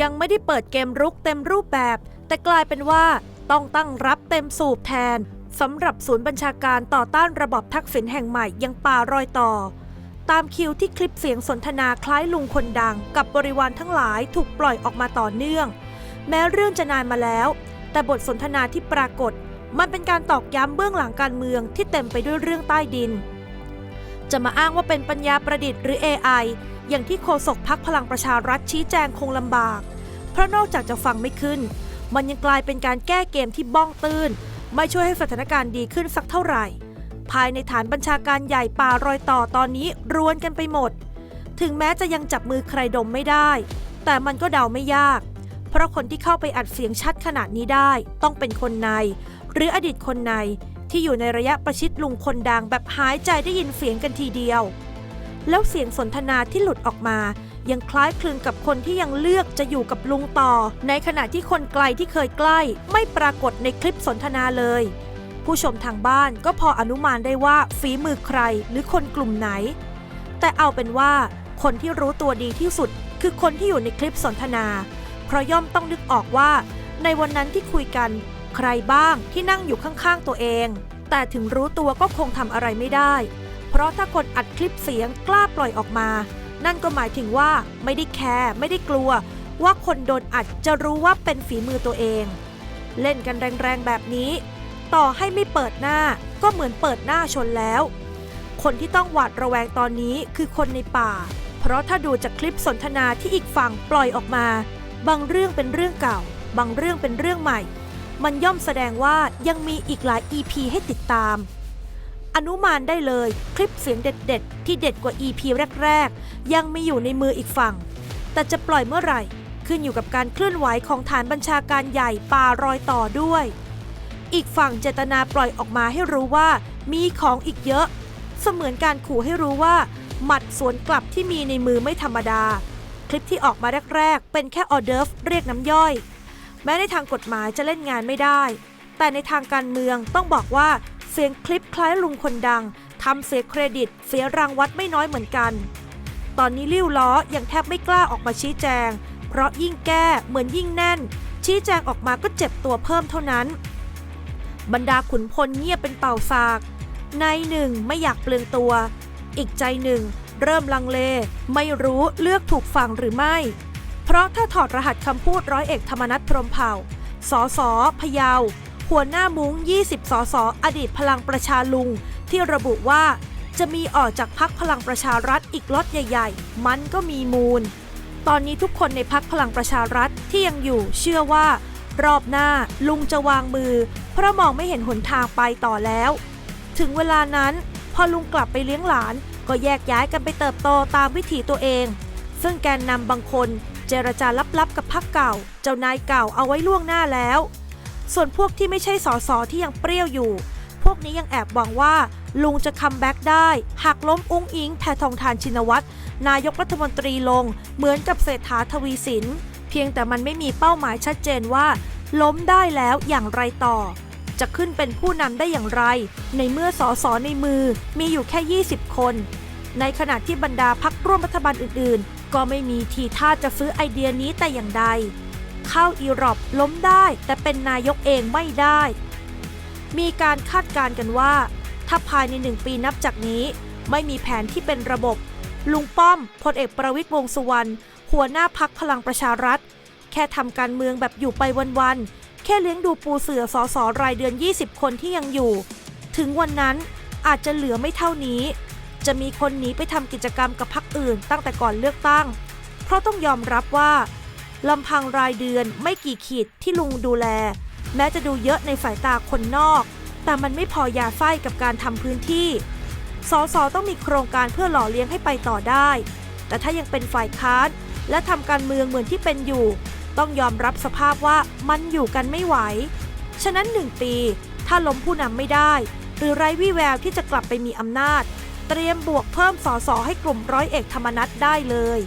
ยังไม่ได้เปิดเกมรุกเต็มรูปแบบ แต่กลายเป็นว่าต้องตั้งรับเต็มสูบแทนสำหรับศูนย์บัญชาการต่อต้านระบอบทักษิณแห่งใหม่ยังป่ารอยต่อ ตามคิวที่คลิปเสียงสนทนาคล้ายลุงคนดัง กับบริวารทั้งหลายถูกปล่อยออกมาต่อเนื่อง แม้เรื่องจะนานมาแล้ว แต่บทสนทนาที่ปรากฏ มันเป็นการตอกย้ำเบื้องหลังการเมืองที่เต็มไปด้วยเรื่องใต้ดิน จะมาอ้างว่าเป็นปัญญาประดิษฐ์หรือ AI อย่างที่โฆษกพักพลังประชารัฐชี้แจงคงลำบาก เพราะนอกจากจะฟังไม่ขึ้น มันยังกลายเป็นการแก้เกมที่บ้องตื้น ไม่ช่วยให้สถานการณ์ดีขึ้นสักเท่าไหร่ ภายในฐานบัญชาการใหญ่ป่ารอยต่อตอนนี้รวนกันไปหมด ถึงแม้จะยังจับมือใครดมไม่ได้ แต่มันก็เดาไม่ยาก เพราะคนที่เข้าไปอัดเสียงชัดขนาดนี้ได้ ต้องเป็นคนใน หรืออดีตคนใน ที่อยู่ในระยะประชิดลุงคนดังแบบหายใจได้ยินเสียงกันทีเดียว แล้วเสียงสนทนาที่หลุดออกมา ยังคล้ายคลึงกับคนที่ยังเลือกจะอยู่กับลุงต่อ ในขณะที่คนไกลที่เคยใกล้ ไม่ปรากฏในคลิปสนทนาเลย ผู้ชมทางบ้านก็พออนุมานได้ว่าฝีมือใครหรือคนกลุ่มไหน แต่เอาเป็นว่าคนที่รู้ตัวดีที่สุด คือคนที่อยู่ในคลิปสนทนา เพราะย่อมต้องนึกออกว่า ในวันนั้นที่คุยกัน ใครบ้างที่นั่งอยู่ข้างๆตัวเอง แต่ถึงรู้ตัวก็คงทำอะไรไม่ได้ เพราะถ้าคนอัดคลิปเสียงกล้าปล่อยออกมา นั่นก็หมายถึงว่าไม่ได้แคร์ไม่ได้กลัว ว่าคนโดนอัดจะรู้ว่าเป็นฝีมือตัวเอง เล่นกันแรงๆแบบนี้ ต่อให้ไม่เปิดหน้าก็เหมือนเปิดหน้าชนแล้ว คนที่ต้องหวาดระแวงตอนนี้คือคนในป่า เพราะถ้าดูจากคลิปสนทนาที่อีกฝั่งปล่อยออกมา บางเรื่องเป็นเรื่องเก่า บางเรื่องเป็นเรื่องใหม่ มันย่อมแสดงว่ายังมีอีกหลาย EP ให้ติดตาม อนุมานได้เลยคลิปเสียงเด็ด ๆ ที่เด็ดกว่า EP แรก ๆ ยังมีอยู่ในมืออีกฝั่ง แต่จะปล่อยเมื่อไหร่ขึ้นอยู่กับการเคลื่อนไหวของฐานบัญชาการใหญ่ป่ารอยต่อด้วย อีกฝั่งเจตนาปล่อยออกมาให้รู้ว่ามีของอีกเยอะ เสมือนการขู่ให้รู้ว่า หมัดสวนกลับที่มีในมือไม่ธรรมดา คลิปที่ออกมาแรก ๆ เป็นแค่ออเดิร์ฟเรียกน้ำย่อย แม้ในทางกฎหมายจะเล่นงานไม่ได้ แต่ในทางการเมืองต้องบอกว่าเสียงคลิปคล้ายลุงคนดังทำเสียเครดิต เสียรางวัดไม่น้อยเหมือนกัน ตอนนี้ลิ้วล้อยังแทบไม่กล้าออกมาชี้แจง เพราะยิ่งแก้เหมือนยิ่งแน่น ชี้แจงออกมาก็เจ็บตัวเพิ่มเท่านั้น บรรดาขุนพลเงียบเป็นเป่าสาก ในหนึ่งไม่อยากเปลืองตัว อีกใจหนึ่ง เริ่มลังเล ไม่รู้เลือกถูกฝั่งหรือไม่ เพราะถ้าถอดรหัสคำพูดร้อยเอกธรรมนัฐพรมเผ่าสอสอพยาว หัวหน้ามุ้ง 20สอสออดีตพลังประชาลุง ที่ระบุว่าจะมีออกจากพักพลังประชารัฐอีกล็อตใหญ่ ๆ มันก็มีมูล ตอนนี้ทุกคนในพักพลังประชารัฐที่ยังอยู่เชื่อว่า รอบหน้าลุงจะวางมือ เพราะมองไม่เห็นหนทางไปต่อแล้ว ถึงเวลานั้น พอลุงกลับไปเลี้ยงหลาน ก็แยกย้ายกันไปเติบโตตามวิถีตัวเอง ซึ่งแกนนำบางคน เจรจาลับๆกับพักเก่า เจ้านายเก่าเอาไว้ล่วงหน้าแล้ว ส่วนพวกที่ไม่ใช่สสที่ยังเปรี้ยวอยู่ พวกนี้ยังแอบหวังว่า ลุงจะคัมแบ็กได้หากล้มอุ้งอิงแพทองทานชินวัตรนายกรัฐมนตรีลง เหมือนกับเศรษฐาทวีสิน เพียงแต่มันไม่มีเป้าหมายชัดเจนว่า ล้มได้แล้วอย่างไรต่อ จะขึ้นเป็นผู้นำได้อย่างไร ในเมื่อสอสอในมือมีอยู่แค่ 20 คน ในขณะที่บรรดาพักร่วมรัฐบาลอื่นๆ ก็ไม่มีทีท่าจะซื้อไอเดียนี้แต่อย่างใด เข้าอีรอปล้มได้ แต่เป็นนายกเองไม่ได้ มีการคาดการณ์กันว่า ถ้าภายในหนึ่งปีนับจากนี้ ไม่มีแผนที่เป็นระบบ ลุงป้อมพลเอกประวิตยวงษ์สุวรรณหัวหน้าพักพลังประชารัฐ แค่ทำการเมืองแบบอยู่ไปวันๆแค่เลี้ยงดูปูเสือสอสอรายเดือน 20 คนที่ยังอยู่ ถึงวันนั้นอาจจะเหลือไม่เท่านี้ จะมีคนหนีไปทำกิจกรรมกับพักอื่นตั้งแต่ก่อนเลือกตั้ง เพราะต้องยอมรับว่าลำพังรายเดือนไม่กี่ขีดที่ลุงดูแล แม้จะดูเยอะในสายตาคนนอก แต่มันไม่พอยาไส้กับการทำพื้นที่ สสต้องมีโครงการเพื่อหล่อเลี้ยงให้ไปต่อได้ แต่ถ้ายังเป็นฝ่ายค้านและทำการเมืองเหมือนที่เป็นอยู่ ต้องยอมรับสภาพว่ามันอยู่กันไม่ไหว ฉะนั้นหนึ่งปีถ้าล้มผู้นำไม่ได้ หรือไร้วี่แววที่จะกลับไปมีอำนาจ เตรียมบวกเพิ่มสสให้กลุ่มร้อยเอกธรรมนัฐได้เลย